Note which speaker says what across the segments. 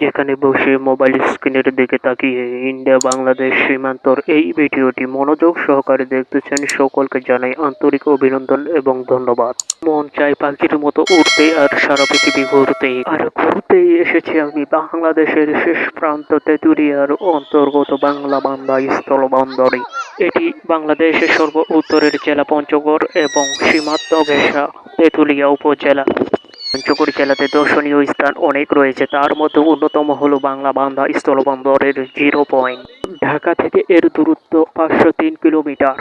Speaker 1: যেখানে বসে মোবাইল স্ক্রিনের দিকে তাকিয়ে ইন্ডিয়া বাংলাদেশ সীমান্তর এই ভিডিওটি মনোযোগ সহকারে দেখতেছেন। সকলকে জানাই আন্তরিক অভিনন্দন এবং ধন্যবাদ। মন চাই পাখির মতো উড়তে আর সারা পৃথিবী ঘুরতে। আর ঘুরতেই এসেছি আমি বাংলাদেশের শেষ প্রান্ত তেঁতুলিয়ার অন্তর্গত বাংলা বান্দা স্থলবন্দরে। এটি বাংলাদেশের সর্ব উত্তরের জেলা পঞ্চগড় এবং সীমান্ত ঘেঁষা তেঁতুলিয়া উপজেলা। পঞ্চগড় জেলাতে দর্শনীয় স্থান অনেক রয়েছে। তার মধ্যে অন্যতম হলো বাংলা বান্ধা স্থলবন্দরের জিরো পয়েন্ট ঢাকা থেকে এর দূরত্ব পাঁচশো তিন কিলোমিটার।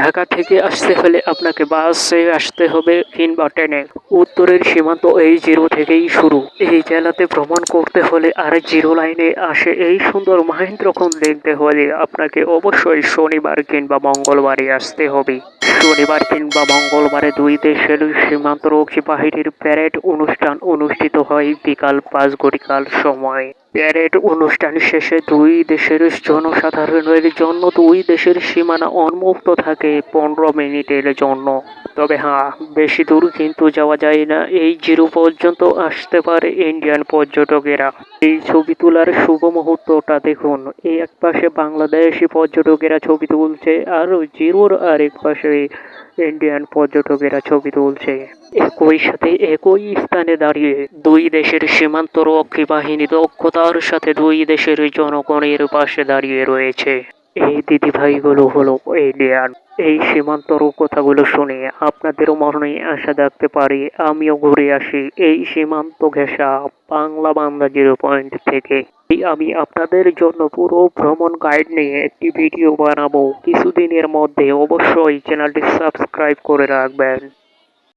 Speaker 1: ঢাকা থেকে আসতে হলে আপনাকে বাসে আসতে হবে কিংবা ট্রেনে। উত্তরের সীমান্ত এই জিরো থেকেই শুরু। এই জেলাতে ভ্রমণ করতে হলে আর জিরো লাইনে আসে এই সুন্দর মহেন্দ্রক্ষণ দেখতে হলে আপনাকে অবশ্যই শনিবার কিংবা মঙ্গলবারে আসতে হবে। শনিবার কিংবা মঙ্গলবারে দুই দেশের সীমান্তরক্ষী বাহিনীর প্যারেড অনুষ্ঠান অনুষ্ঠিত হয় বিকাল পাঁচ ঘটিকার সময়। প্যারেড অনুষ্ঠান শেষে দুই দেশের জনসাধারণের জন্য দুই দেশের সীমানা উন্মুক্ত থাকে। পনেরো মিনিটের জন্য। তবে হ্যাঁ বেশি দূর কিন্তু যাওয়া যায় না। এই জিরো পর্যন্ত আসতে পারে ইন্ডিয়ান পর্যটকেরা। এই ছবি তোলার শুভ মুহূর্তটা দেখুন। এই এক পাশে বাংলাদেশি পর্যটকেরা ছবি তুলছে, আর জিরোর আরেক পাশে ইন্ডিয়ান পর্যটকেরা ছবি তুলছে। একই সাথে একই স্থানে দাঁড়িয়ে দুই দেশের সীমান্ত রক্ষী বাহিনী দক্ষতার সাথে দুই দেশের জনগণের পাশে দাঁড়িয়ে রয়েছে। এই দিদি ভাইগুলো হলো ইন্ডিয়ান এই সীমান্তর কথাগুলো শুনে আপনাদেরও মনে আশা থাকতে পারে, আমিও ঘুরে আসি এই সীমান্ত ঘেঁষা বাংলা বান্দা জিরো পয়েন্ট থেকে। আমি আপনাদের জন্য পুরো ভ্রমণ গাইড নিয়ে একটি ভিডিও বানাবো। কিছুদিনের মধ্যে অবশ্যই চ্যানেলটি সাবস্ক্রাইব করে রাখবেন।